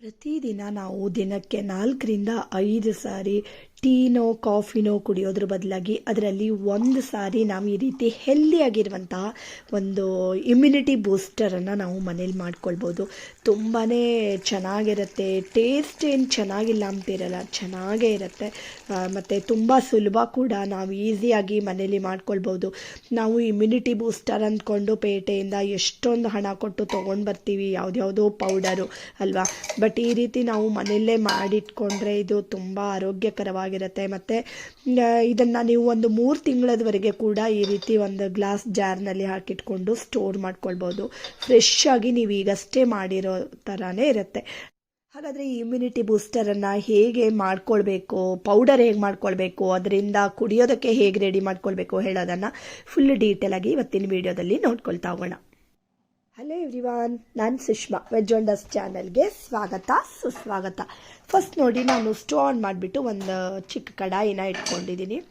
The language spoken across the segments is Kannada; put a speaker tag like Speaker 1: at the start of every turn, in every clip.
Speaker 1: ಪ್ರತಿದಿನ ನಾವು ದಿನಕ್ಕೆ ನಾಲ್ಕರಿಂದ ಐದು ಸಾರಿ ಟೀನೋ, ಕಾಫಿನೋ ಕುಡಿಯೋದ್ರ ಬದಲಾಗಿ ಅದರಲ್ಲಿ ಒಂದು ಸಾರಿ ನಾವು ಈ ರೀತಿ ಹೆಲ್ದಿಯಾಗಿರುವಂತಹ ಒಂದು ಇಮ್ಯುನಿಟಿ ಬೂಸ್ಟರನ್ನು ನಾವು ಮನೇಲಿ ಮಾಡ್ಕೊಳ್ಬೋದು. ತುಂಬಾ ಚೆನ್ನಾಗಿರುತ್ತೆ ಟೇಸ್ಟ್ ಏನು ಚೆನ್ನಾಗಿಲ್ಲ ಅಂತಿರಲ್ಲ, ಚೆನ್ನಾಗೇ ಇರುತ್ತೆ. ಮತ್ತು ತುಂಬ ಸುಲಭ ಕೂಡ ನಾವು ಈಸಿಯಾಗಿ ಮನೇಲಿ ಮಾಡ್ಕೊಳ್ಬೋದು. ನಾವು ಇಮ್ಯುನಿಟಿ ಬೂಸ್ಟರ್ ಅಂದ್ಕೊಂಡು ಪೇಟೆಯಿಂದ ಎಷ್ಟೊಂದು ಹಣ ಕೊಟ್ಟು ತೊಗೊಂಡು ಬರ್ತೀವಿ, ಯಾವುದ್ಯಾವುದೋ ಪೌಡರು ಅಲ್ವಾ? ಬಟ್ ಈ ರೀತಿ ನಾವು ಮನೆಯಲ್ಲೇ ಮಾಡಿಟ್ಕೊಂಡ್ರೆ ಇದು ತುಂಬ ಆರೋಗ್ಯಕರವಾಗಿರುತ್ತೆ ಮತ್ತು ಇದನ್ನು ನೀವು ಒಂದು ಮೂರು ತಿಂಗಳದವರೆಗೆ ಕೂಡ ಈ ರೀತಿ ಒಂದು ಗ್ಲಾಸ್ ಜಾರ್ನಲ್ಲಿ ಹಾಕಿಟ್ಕೊಂಡು ಸ್ಟೋರ್ ಮಾಡ್ಕೊಳ್ಬೋದು. ಫ್ರೆಶ್ ಆಗಿ ನೀವು ಈಗಷ್ಟೇ ಮಾಡಿರೋ ಥರನೇ ಇರುತ್ತೆ. ಹಾಗಾದರೆ ಈ ಇಮ್ಯುನಿಟಿ ಬೂಸ್ಟರನ್ನು ಹೇಗೆ ಮಾಡ್ಕೊಳ್ಬೇಕು? ಪೌಡರ್ ಹೇಗೆ ಮಾಡ್ಕೊಳ್ಬೇಕು? ಅದರಿಂದ ಕುಡಿಯೋದಕ್ಕೆ ಹೇಗೆ ರೆಡಿ ಮಾಡ್ಕೊಳ್ಬೇಕು ಹೇಳೋದನ್ನು ಫುಲ್ ಡೀಟೇಲಾಗಿ ಇವತ್ತಿನ ವಿಡಿಯೋದಲ್ಲಿ ನೋಡ್ಕೊಳ್ತಾ ಹೋಗೋಣ. ಹಲೋ ಎವ್ರಿವಾನ್ ನಾನು ಸುಷ್ಮಾ ವೆಜ್ ಒಂಡಸ್ ಚಾನಲ್ಗೆ ಸ್ವಾಗತ, ಸುಸ್ವಾಗತ. ಫಸ್ಟ್ ನೋಡಿ ನಾನು ಸ್ಟವ್ ಆನ್ ಮಾಡಿಬಿಟ್ಟು ಒಂದು ಚಿಕ್ಕ ಕಡಾಯಿನ ಇಟ್ಕೊಂಡಿದ್ದೀನಿ.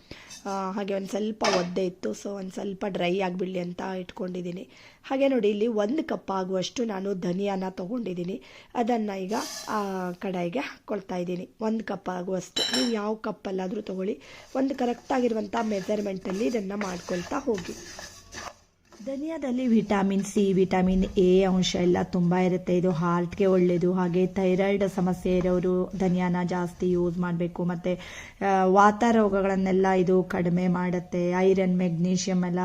Speaker 1: ಹಾಗೆ ಒಂದು ಸ್ವಲ್ಪ ಒದ್ದೆ ಇತ್ತು ಸೊ ಒಂದು ಸ್ವಲ್ಪ ಡ್ರೈ ಆಗಿಬಿಡಲಿ ಅಂತ ಇಟ್ಕೊಂಡಿದ್ದೀನಿ. ಹಾಗೆ ನೋಡಿ, ಇಲ್ಲಿ ಒಂದು ಕಪ್ ಆಗುವಷ್ಟು ನಾನು ಧನಿಯಾನ ತೊಗೊಂಡಿದ್ದೀನಿ. ಅದನ್ನು ಈಗ, ಆ, ಕಡಾಯಿಗೆ ಹಾಕ್ಕೊಳ್ತಾ ಇದ್ದೀನಿ. ಒಂದು ಕಪ್ ಆಗುವಷ್ಟು. ನೀವು ಯಾವ ಕಪ್ಪಲ್ಲಾದರೂ ತೊಗೊಳ್ಳಿ. ಒಂದು ಕರೆಕ್ಟಾಗಿರುವಂಥ ಮೆಜರ್ಮೆಂಟಲ್ಲಿ ಇದನ್ನು ಮಾಡ್ಕೊಳ್ತಾ ಹೋಗಿ. ಧನಿಯಾದಲ್ಲಿ ವಿಟಾಮಿನ್ ಸಿ, ವಿಟಾಮಿನ್ ಎ ಅಂಶ ಎಲ್ಲ ತುಂಬ ಇರುತ್ತೆ. ಇದು ಹಾರ್ಟ್ಗೆ ಒಳ್ಳೆಯದು ಹಾಗೆ ಥೈರಾಯ್ಡ್ ಸಮಸ್ಯೆ ಇರೋರು ಧನಿಯಾನ ಜಾಸ್ತಿ ಯೂಸ್ ಮಾಡಬೇಕು. ಮತ್ತು ವಾತ ರೋಗಗಳನ್ನೆಲ್ಲ ಇದು ಕಡಿಮೆ ಮಾಡುತ್ತೆ. ಐರನ್ ಮೆಗ್ನೀಷಿಯಮ್ ಎಲ್ಲ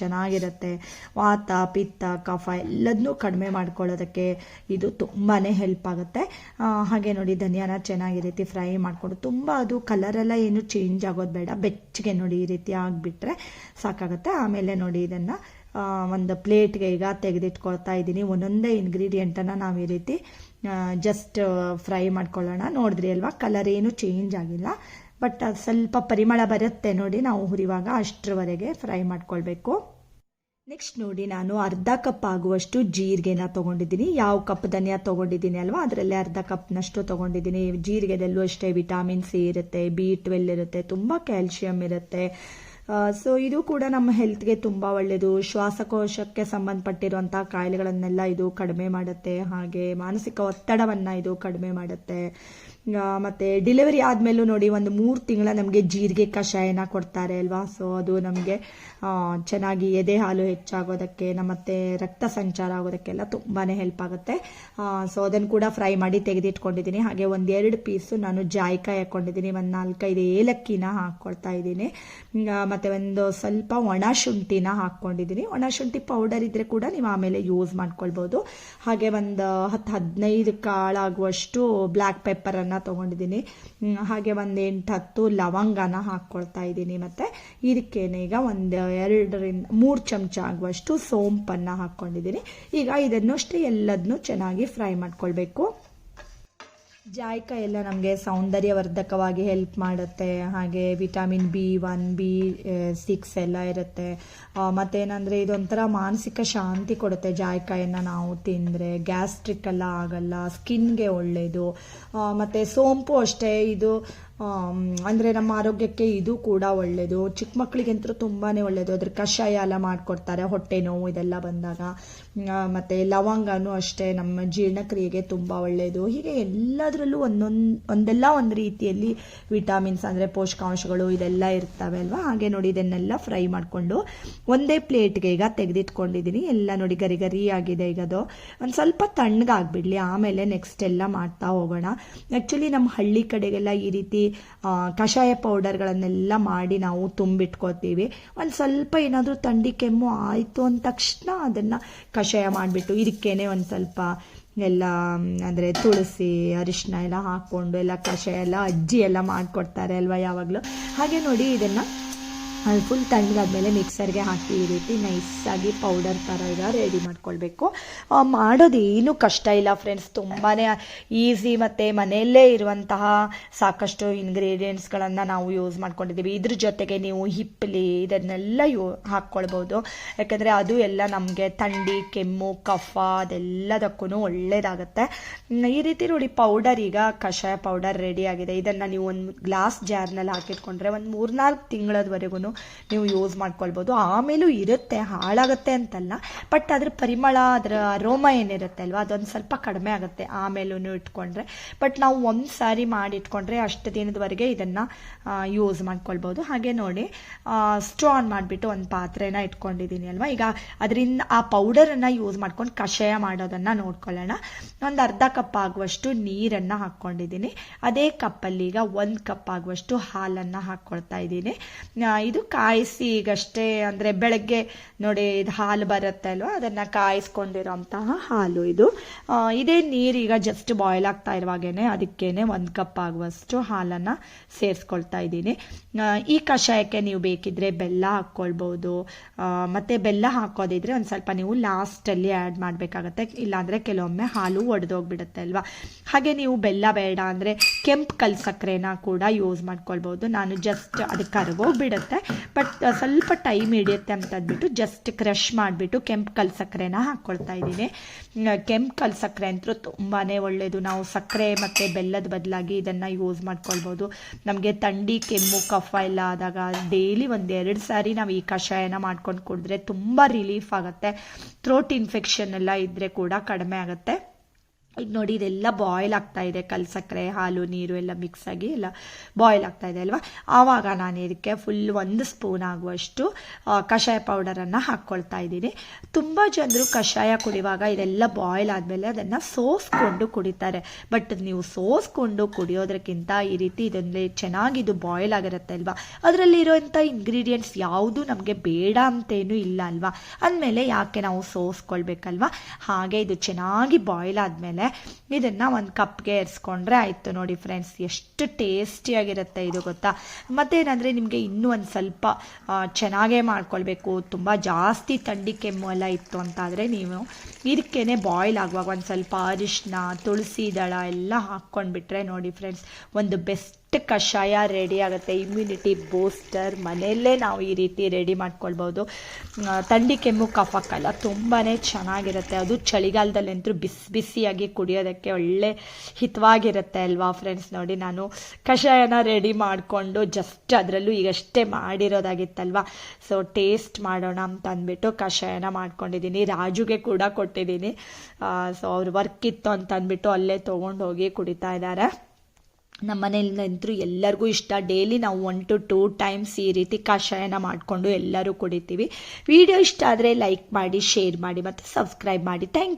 Speaker 1: ಚೆನ್ನಾಗಿರುತ್ತೆ. ವಾತ, ಪಿತ್ತ, ಕಫ ಎಲ್ಲದನ್ನೂ ಕಡಿಮೆ ಮಾಡ್ಕೊಳ್ಳೋದಕ್ಕೆ ಇದು ತುಂಬಾ ಹೆಲ್ಪ್ ಆಗುತ್ತೆ. ಹಾಗೆ ನೋಡಿ, ಧನಿಯಾನ ಚೆನ್ನಾಗಿ ರೀತಿ ಫ್ರೈ ಮಾಡಿಕೊಂಡು ತುಂಬ ಅದು ಕಲರೆಲ್ಲ ಏನು ಚೇಂಜ್ ಆಗೋದು ಬೇಡ. ಬೆಚ್ಚಗೆ ನೋಡಿ ಈ ರೀತಿ ಆಗಿಬಿಟ್ರೆ ಸಾಕಾಗುತ್ತೆ. ಆಮೇಲೆ ನೋಡಿ ಇದನ್ನು ಒಂದು ಪ್ಲೇಟ್ಗೆ ಈಗ ತೆಗೆದಿಟ್ಕೊಳ್ತಾ ಇದ್ದೀನಿ. ಒಂದೊಂದೇ ಇಂಗ್ರೀಡಿಯೆಂಟನ್ನು ನಾವು ಈ ರೀತಿ ಜಸ್ಟ್ ಫ್ರೈ ಮಾಡ್ಕೊಳ್ಳೋಣ. ನೋಡಿದ್ರಿ ಅಲ್ವಾ? ಕಲರ್ ಏನು ಚೇಂಜ್ ಆಗಿಲ್ಲ. ಬಟ್ ಸ್ವಲ್ಪ ಪರಿಮಳ ಬರುತ್ತೆ ನೋಡಿ ನಾವು ಹುರಿವಾಗ ಅಷ್ಟರವರೆಗೆ ಫ್ರೈ ಮಾಡ್ಕೊಳ್ಬೇಕು. ನೆಕ್ಸ್ಟ್ ನೋಡಿ ನಾನು ಅರ್ಧ ಕಪ್ ಆಗುವಷ್ಟು ಜೀರಿಗೆನ ತೊಗೊಂಡಿದ್ದೀನಿ. ಯಾವ ಕಪ್ ಧನಿಯಾ ತೊಗೊಂಡಿದ್ದೀನಿ ಅಲ್ವಾ? ಅದರಲ್ಲೇ ಅರ್ಧ ಕಪ್ನಷ್ಟು ತೊಗೊಂಡಿದ್ದೀನಿ. ಜೀರಿಗೆದಲ್ಲೂ ಅಷ್ಟೇ ವಿಟಾಮಿನ್ ಸಿ ಇರುತ್ತೆ ಬಿ ಟ್ವೆಲ್ ಇರುತ್ತೆ, ತುಂಬ ಕ್ಯಾಲ್ಶಿಯಂ ಇರುತ್ತೆ. ಸೊ ಇದು ಕೂಡ ನಮ್ಮ ಹೆಲ್ತ್ಗೆ ತುಂಬ ಒಳ್ಳೆಯದು ಶ್ವಾಸಕೋಶಕ್ಕೆ ಸಂಬಂಧಪಟ್ಟಿರುವಂಥ ಕಾಯಿಲೆಗಳನ್ನೆಲ್ಲ ಇದು ಕಡಿಮೆ ಮಾಡುತ್ತೆ. ಹಾಗೆ ಮಾನಸಿಕ ಒತ್ತಡವನ್ನು ಇದು ಕಡಿಮೆ ಮಾಡುತ್ತೆ. ಮತ್ತೆ ಡೆಲಿವರಿ ಆದಮೇಲೂ ನೋಡಿ ಒಂದು ಮೂರು ತಿಂಗಳ ನಮಗೆ ಜೀರಿಗೆ ಕಷಾಯನ ಕೊಡ್ತಾರೆ ಅಲ್ವಾ? ಸೊ ಅದು ನಮಗೆ ಚೆನ್ನಾಗಿ ಎದೆ ಹಾಲು ಹೆಚ್ಚಾಗೋದಕ್ಕೆ ಮತ್ತೆ ರಕ್ತ ಸಂಚಾರ ಆಗೋದಕ್ಕೆಲ್ಲ ತುಂಬಾ ಹೆಲ್ಪ್ ಆಗುತ್ತೆ. ಸೊ ಅದನ್ನು ಕೂಡ ಫ್ರೈ ಮಾಡಿ ತೆಗೆದಿಟ್ಕೊಂಡಿದ್ದೀನಿ. ಹಾಗೆ ಒಂದೆರಡು ಪೀಸು ನಾನು ಜಾಯ್ಕಾಯಿ ಹಾಕ್ಕೊಂಡಿದ್ದೀನಿ ಒಂದು ನಾಲ್ಕೈದು ಏಲಕ್ಕಿನ ಹಾಕ್ಕೊಳ್ತಾ ಇದ್ದೀನಿ. ಮತ್ತು ಒಂದು ಸ್ವಲ್ಪ ಒಣ ಶುಂಠಿನ ಹಾಕ್ಕೊಂಡಿದ್ದೀನಿ ಒಣ ಶುಂಠಿ ಪೌಡರ್ ಇದ್ರೆ ಕೂಡ ನೀವು ಆಮೇಲೆ ಯೂಸ್ ಮಾಡ್ಕೊಳ್ಬೋದು. ಹಾಗೆ ಒಂದು ಹತ್ತು ಹದಿನೈದು ಕಾಳಾಗುವಷ್ಟು ಬ್ಲ್ಯಾಕ್ ಪೆಪ್ಪರನ್ನು ತೊಗೊಂಡಿದ್ದೀನಿ. ಹ್ಮ್, ಹಾಗೆ ಒಂದು ಎಂಟು ಹತ್ತು ಲವಂಗನ ಹಾಕ್ಕೊಳ್ತಾ ಇದ್ದೀನಿ. ಮತ್ತು ಇದಕ್ಕೇನೆ ಈಗ ಒಂದು ಎರಡರಿಂದ ಮೂರು ಚಮಚ ಆಗುವಷ್ಟು ಸೋಂಪನ್ನು ಹಾಕ್ಕೊಂಡಿದ್ದೀನಿ ಈಗ ಇದನ್ನು ಅಷ್ಟೇ ಎಲ್ಲದನ್ನೂ ಚೆನ್ನಾಗಿ ಫ್ರೈ ಮಾಡ್ಕೊಳ್ಬೇಕು. ಜಾಯ್ಕ ಎಲ್ಲ ನಮಗೆ ಸೌಂದರ್ಯವರ್ಧಕವಾಗಿ ಹೆಲ್ಪ್ ಮಾಡುತ್ತೆ. ಹಾಗೆ vitamin B one B six ಎಲ್ಲ ಇರುತ್ತೆ. ಮತ್ತೇನಂದರೆ ಇದೊಂಥರ ಮಾನಸಿಕ ಶಾಂತಿ ಕೊಡುತ್ತೆ ಜಾಯ್ಕಾಯನ್ನು ನಾವು ತಿಂದರೆ. ಗ್ಯಾಸ್ಟ್ರಿಕ್ ಎಲ್ಲ ಆಗಲ್ಲ ಸ್ಕಿನ್ಗೆ ಒಳ್ಳೆಯದು ಮತ್ತು ಸೋಂಪು ಅಷ್ಟೇ. ಇದು ಅಂದರೆ ನಮ್ಮ ಆರೋಗ್ಯಕ್ಕೆ ಇದು ಕೂಡ ಒಳ್ಳೆಯದು ಚಿಕ್ಕ ಮಕ್ಕಳಿಗಂತೂ ತುಂಬಾ ಒಳ್ಳೆಯದು ಅದ್ರ ಕಷಾಯ ಎಲ್ಲ ಮಾಡಿಕೊಡ್ತಾರೆ, ಹೊಟ್ಟೆ ನೋವು ಇದೆಲ್ಲ ಬಂದಾಗ. ಮತ್ತು ಲವಂಗನೂ ಅಷ್ಟೇ ನಮ್ಮ ಜೀರ್ಣಕ್ರಿಯೆಗೆ ತುಂಬ ಒಳ್ಳೆಯದು ಹೀಗೆ ಎಲ್ಲದರಲ್ಲೂ ಒಂದೊಂದು, ಒಂದೆಲ್ಲ ಒಂದು ರೀತಿಯಲ್ಲಿ ವಿಟಾಮಿನ್ಸ್ ಅಂದರೆ ಪೋಷಕಾಂಶಗಳು ಇದೆಲ್ಲ ಇರ್ತವೆ ಅಲ್ವಾ? ಹಾಗೆ ನೋಡಿ ಇದನ್ನೆಲ್ಲ ಫ್ರೈ ಮಾಡಿಕೊಂಡು ಒಂದೇ ಪ್ಲೇಟ್ಗೆ ಈಗ ತೆಗೆದಿಟ್ಕೊಂಡಿದ್ದೀನಿ. ಎಲ್ಲ ನೋಡಿ ಗರಿ ಗರಿ ಆಗಿದೆ ಈಗ ಅದು. ಒಂದು ಸ್ವಲ್ಪ ತಣ್ಣಗಾಗ್ಬಿಡ್ಲಿ. ಆಮೇಲೆ ನೆಕ್ಸ್ಟ್ ಎಲ್ಲ ಮಾಡ್ತಾ ಹೋಗೋಣ. ಆ್ಯಕ್ಚುಲಿ ನಮ್ಮ ಹಳ್ಳಿ ಕಡೆಗೆಲ್ಲ ಈ ರೀತಿ ಕಷಾಯ ಪೌಡರ್ಗಳನ್ನೆಲ್ಲ ಮಾಡಿ ನಾವು ತುಂಬಿಟ್ಕೋತೀವಿ ಒಂದು ಸ್ವಲ್ಪ ಏನಾದರೂ ಥಂಡಿ ಕೆಮ್ಮು ಆಯಿತು ಅಂದ ತಕ್ಷಣ ಅದನ್ನು ಕಷಾಯ ಮಾಡಿಬಿಟ್ಟು ಇದಕ್ಕೇನೆ ಒಂದು ಸ್ವಲ್ಪ ಎಲ್ಲ ಅಂದರೆ ತುಳಸಿ ಅರಿಶಿನ ಎಲ್ಲ ಹಾಕ್ಕೊಂಡು ಎಲ್ಲ ಕಷಾಯ ಎಲ್ಲ ಅಜ್ಜಿ ಎಲ್ಲ ಮಾಡಿಕೊಡ್ತಾರೆ ಅಲ್ವಾ ಯಾವಾಗಲೂ? ಹಾಗೆ ನೋಡಿ ಇದನ್ನು ಅದು ಫುಲ್ ತಣ್ಣಗಾದ್ಮೇಲೆ ಮಿಕ್ಸರ್ಗೆ ಹಾಕಿ ಈ ರೀತಿ ನೈಸಾಗಿ ಪೌಡರ್ ಥರ ಈಗ ರೆಡಿ ಮಾಡ್ಕೊಳ್ಬೇಕು. ಆ, ಮಾಡೋದೇನು ಕಷ್ಟ ಇಲ್ಲ ಫ್ರೆಂಡ್ಸ್ ತುಂಬಾ ಈಸಿ ಮತ್ತು ಮನೆಯಲ್ಲೇ ಇರುವಂತಹ ಸಾಕಷ್ಟು ಇಂಗ್ರೀಡಿಯೆಂಟ್ಸ್ಗಳನ್ನು ನಾವು ಯೂಸ್ ಮಾಡ್ಕೊಂಡಿದ್ದೀವಿ. ಇದ್ರ ಜೊತೆಗೆ ನೀವು ಹಿಪ್ಪಲಿ ಇದನ್ನೆಲ್ಲ ಯೂ ಹಾಕ್ಕೊಳ್ಬೋದು. ಯಾಕಂದರೆ ಅದು ಎಲ್ಲ ನಮಗೆ ಥಂಡಿ ಕೆಮ್ಮು ಕಫ ಅದೆಲ್ಲದಕ್ಕೂ ಒಳ್ಳೆಯದಾಗುತ್ತೆ ಈ ರೀತಿ ನೋಡಿ ಪೌಡರ್ ಈಗ ಕಷಾಯ ಪೌಡರ್ ರೆಡಿ ಆಗಿದೆ. ಇದನ್ನು ನೀವು ಒಂದು ಗ್ಲಾಸ್ ಜಾರ್ನಲ್ಲಿ ಹಾಕಿಟ್ಕೊಂಡ್ರೆ ಒಂದು ಮೂರ್ನಾಲ್ಕು ತಿಂಗಳದವರೆಗೂ ನೀವು ಯೂಸ್ ಮಾಡ್ಕೊಳ್ಬೋದು. ಆಮೇಲೂ ಇರುತ್ತೆ, ಹಾಳಾಗುತ್ತೆ ಅಂತಲ್ಲ ಬಟ್ ಅದ್ರ ಪರಿಮಳ, ಅದರ ರೋಮ ಏನಿರುತ್ತೆ ಅಲ್ವಾ, ಅದೊಂದು ಸ್ವಲ್ಪ ಕಡಿಮೆ ಆಗುತ್ತೆ ಆಮೇಲೂ ಇಟ್ಕೊಂಡ್ರೆ. ಬಟ್ ನಾವು ಒಂದು ಸಾರಿ ಮಾಡಿ ಇಟ್ಕೊಂಡ್ರೆ ಅಷ್ಟು ದಿನದವರೆಗೆ ಇದನ್ನು ಯೂಸ್ ಮಾಡ್ಕೊಳ್ಬೋದು. ಹಾಗೆ ನೋಡಿ ಸ್ಟೋ ಆನ್ ಮಾಡಿಬಿಟ್ಟು ಒಂದು ಪಾತ್ರೆನ ಇಟ್ಕೊಂಡಿದ್ದೀನಿ ಅಲ್ವಾ. ಈಗ ಅದರಿಂದ ಆ ಪೌಡರನ್ನು ಯೂಸ್ ಮಾಡ್ಕೊಂಡು ಕಷಾಯ ಮಾಡೋದನ್ನು ನೋಡ್ಕೊಳ್ಳೋಣ. ಒಂದು ಅರ್ಧ ಕಪ್ ಆಗುವಷ್ಟು ನೀರನ್ನು ಹಾಕ್ಕೊಂಡಿದ್ದೀನಿ ಅದೇ ಕಪ್ಪಲ್ಲಿ ಈಗ ಒಂದು ಕಪ್ ಆಗುವಷ್ಟು ಹಾಲನ್ನು ಹಾಕ್ಕೊಳ್ತಾ ಇದ್ದೀನಿ ಇದು ಕಾಯಿಸಿ ಈಗಷ್ಟೇ ಅಂದರೆ ಬೆಳಗ್ಗೆ ನೋಡಿ ಇದು ಹಾಲು ಬರುತ್ತೆ ಅಲ್ವಾ? ಅದನ್ನು ಕಾಯಿಸ್ಕೊಂಡಿರೋಂತಹ ಹಾಲು ಇದು. ಇದೇ ನೀರು ಈಗ ಜಸ್ಟ್ ಬಾಯ್ಲ್ ಆಗ್ತಾ ಇರುವಾಗೇನೆ ಅದಕ್ಕೇನೆ ಒಂದು ಕಪ್ ಆಗುವಷ್ಟು ಹಾಲನ್ನು ಸೇರಿಸ್ಕೊಳ್ತಾ ಇದ್ದೀನಿ. ಈ ಕಷಾಯಕ್ಕೆ ನೀವು ಬೇಕಿದ್ರೆ ಬೆಲ್ಲ ಹಾಕ್ಕೊಳ್ಬೋದು. ಮತ್ತು ಬೆಲ್ಲ ಹಾಕೋದಿದ್ರೆ ಒಂದು ಸ್ವಲ್ಪ ನೀವು ಲಾಸ್ಟಲ್ಲಿ ಆ್ಯಡ್ ಮಾಡಬೇಕಾಗತ್ತೆ. ಇಲ್ಲಾಂದರೆ ಕೆಲವೊಮ್ಮೆ ಹಾಲು ಒಡೆದೋಗ್ಬಿಡುತ್ತೆ ಅಲ್ವಾ? ಹಾಗೆ ನೀವು ಬೆಲ್ಲ ಬೇಡ ಅಂದರೆ ಕೆಂಪು ಕಲ್ ಸಕ್ಕರೆನ ಕೂಡ ಯೂಸ್ ಮಾಡ್ಕೊಳ್ಬೋದು. ನಾನು ಜಸ್ಟ್ ಅದಕ್ಕೆ ಕರಗೋಗ್ಬಿಡುತ್ತೆ. ಬಟ್ ಸ್ವಲ್ಪ ಟೈಮ್ ಹಿಡಿಯುತ್ತೆ ಅಂತ ಅಂದ್ಬಿಟ್ಟು ಜಸ್ಟ್ ಕ್ರಷ್ ಮಾಡಿಬಿಟ್ಟು ಕೆಂಪು ಕಲ್ ಸಕ್ಕರೆನ ಹಾಕ್ಕೊಳ್ತಾ ಇದ್ದೀನಿ ಕೆಂಪು ಕಲ್ ಸಕ್ಕರೆ ಅಂತೂ ತುಂಬಾ ಒಳ್ಳೆಯದು ನಾವು ಸಕ್ಕರೆ ಮತ್ತು ಬೆಲ್ಲದ ಬದಲಾಗಿ ಇದನ್ನು ಯೂಸ್ ಮಾಡ್ಕೊಳ್ಬೋದು. ನಮಗೆ ಥಂಡಿ, ಕೆಮ್ಮು, ಕಫ ಎಲ್ಲ ಆದಾಗ ಡೈಲಿ ಒಂದು ಎರಡು ಸಾರಿ ನಾವು ಈ ಕಷಾಯನ ಮಾಡ್ಕೊಂಡು ಕುಡಿದ್ರೆ ತುಂಬ ರಿಲೀಫ್ ಆಗುತ್ತೆ. ಥ್ರೋಟ್ ಇನ್ಫೆಕ್ಷನ್ ಎಲ್ಲ ಇದ್ದರೆ ಕೂಡ ಕಡಿಮೆ ಆಗುತ್ತೆ. ಈಗ ನೋಡಿ, ಇದೆಲ್ಲ ಬಾಯ್ಲ್ ಆಗ್ತಾ ಇದೆ. ಕಲ್ ಸಕ್ಕರೆ, ಹಾಲು, ನೀರು ಎಲ್ಲ ಮಿಕ್ಸ್ ಆಗಿ ಎಲ್ಲ ಬಾಯ್ಲ್ ಆಗ್ತಾ ಇದೆ ಅಲ್ವಾ? ಆವಾಗ ನಾನು ಇದಕ್ಕೆ ಫುಲ್ ಒಂದು ಸ್ಪೂನ್ ಆಗುವಷ್ಟು ಕಷಾಯ ಪೌಡರನ್ನು ಹಾಕ್ಕೊಳ್ತಾ ಇದ್ದೀನಿ. ತುಂಬ ಜನರು ಕಷಾಯ ಕುಡಿಯುವಾಗ ಇದೆಲ್ಲ ಬಾಯ್ಲ್ ಆದಮೇಲೆ ಅದನ್ನು ಸೋಸ್ಕೊಂಡು ಕುಡಿತಾರೆ. ಬಟ್ ನೀವು ಸೋಸ್ಕೊಂಡು ಕುಡಿಯೋದಕ್ಕಿಂತ ಈ ರೀತಿ ಇದೊಂದೇ ಚೆನ್ನಾಗಿ ಇದು ಬಾಯ್ಲ್ ಆಗಿರುತ್ತೆ ಅಲ್ವಾ? ಅದರಲ್ಲಿರೋಂಥ ಇಂಗ್ರೀಡಿಯೆಂಟ್ಸ್ ಯಾವುದು ನಮಗೆ ಬೇಡ ಅಂತೇನೂ ಇಲ್ಲ ಅಲ್ವಾ? ಅಂದಮೇಲೆ ಯಾಕೆ ನಾವು ಸೋಸ್ಕೊಳ್ಬೇಕಲ್ವಾ? ಹಾಗೆ ಇದು ಚೆನ್ನಾಗಿ ಬಾಯ್ಲ್ ಆದಮೇಲೆ ಇದನ್ನು ಒಂದು ಕಪ್ಗೆ ಎರ್ಸ್ಕೊಂಡ್ರೆ ಆಯಿತು ನೋಡಿ ಫ್ರೆಂಡ್ಸ್ ಎಷ್ಟು ಟೇಸ್ಟಿಯಾಗಿರುತ್ತೆ ಇದು ಗೊತ್ತಾ? ಮತ್ತೇನಂದರೆ ನಿಮಗೆ ಇನ್ನೂ ಒಂದು ಸ್ವಲ್ಪ ಚೆನ್ನಾಗೇ ಮಾಡ್ಕೊಳ್ಬೇಕು. ತುಂಬ ಜಾಸ್ತಿ ಥಂಡಿ ಕೆಮ್ಮು ಎಲ್ಲ ಇತ್ತು ಅಂತಾದರೆ ನೀವು ಇದಕ್ಕೇನೆ ಬಾಯ್ಲ್ ಆಗುವಾಗ ಒಂದು ಸ್ವಲ್ಪ ಅರಿಶಿನ ತುಳಸಿ ದಳ ಎಲ್ಲ ಹಾಕ್ಕೊಂಡ್ಬಿಟ್ರೆ ನೋಡಿ ಫ್ರೆಂಡ್ಸ್ ಒಂದು ಬೆಸ್ಟ್ ಕಷಾಯ ರೆಡಿ ಆಗುತ್ತೆ. ಇಮ್ಯುನಿಟಿ ಬೂಸ್ಟರ್ ಮನೆಯಲ್ಲೇ ನಾವು ಈ ರೀತಿ ರೆಡಿ ಮಾಡ್ಕೊಳ್ಬೋದು. ಥಂಡಿ, ಕೆಮ್ಮು ಕಫಕ್ಕೆಲ್ಲ ತುಂಬಾ ಚೆನ್ನಾಗಿರುತ್ತೆ. ಅದು ಚಳಿಗಾಲದಲ್ಲಂತೂ ಬಿಸಿ ಬಿಸಿಯಾಗಿ ಕುಡಿಯೋದಕ್ಕೆ ಒಳ್ಳೆ ಹಿತವಾಗಿರುತ್ತೆ ಅಲ್ವಾ ಫ್ರೆಂಡ್ಸ್ ನೋಡಿ, ನಾನು ಕಷಾಯನ ರೆಡಿ ಮಾಡಿಕೊಂಡು ಜಸ್ಟ್ ಅದರಲ್ಲೂ ಈಗಷ್ಟೇ ಮಾಡಿರೋದಾಗಿತ್ತಲ್ವ? ಸೊ ಟೇಸ್ಟ್ ಮಾಡೋಣ ಅಂತ ಅಂದ್ಬಿಟ್ಟು ಕಷಾಯನ ಮಾಡ್ಕೊಂಡಿದ್ದೀನಿ. ರಾಜುಗೆ ಕೂಡ ಕೊಟ್ಟಿದ್ದೀನಿ. ಸೊ ಅವ್ರು ವರ್ಕ್ ಇತ್ತು ಅಂತಂದ್ಬಿಟ್ಟು ಅಲ್ಲೇ ತೊಗೊಂಡು ಹೋಗಿ ಕುಡಿತಾ ಇದ್ದಾರೆ. ನಮ್ಮ ಮನೇಲಿಂದಂತೂ ಎಲ್ಲರಿಗೂ ಇಷ್ಟ. ಡೈಲಿ ನಾವು ಒನ್ ಟು ಟೂ ಟೈಮ್ಸ್ ಈ ರೀತಿ ಕಷಾಯನ ಮಾಡಿಕೊಂಡು ಎಲ್ಲರೂ ಕುಡಿತೀವಿ. ವಿಡಿಯೋ ಇಷ್ಟ ಆದರೆ ಲೈಕ್ ಮಾಡಿ ಶೇರ್ ಮಾಡಿ ಮತ್ತು ಸಬ್ಸ್ಕ್ರೈಬ್ ಮಾಡಿ. ಥ್ಯಾಂಕ್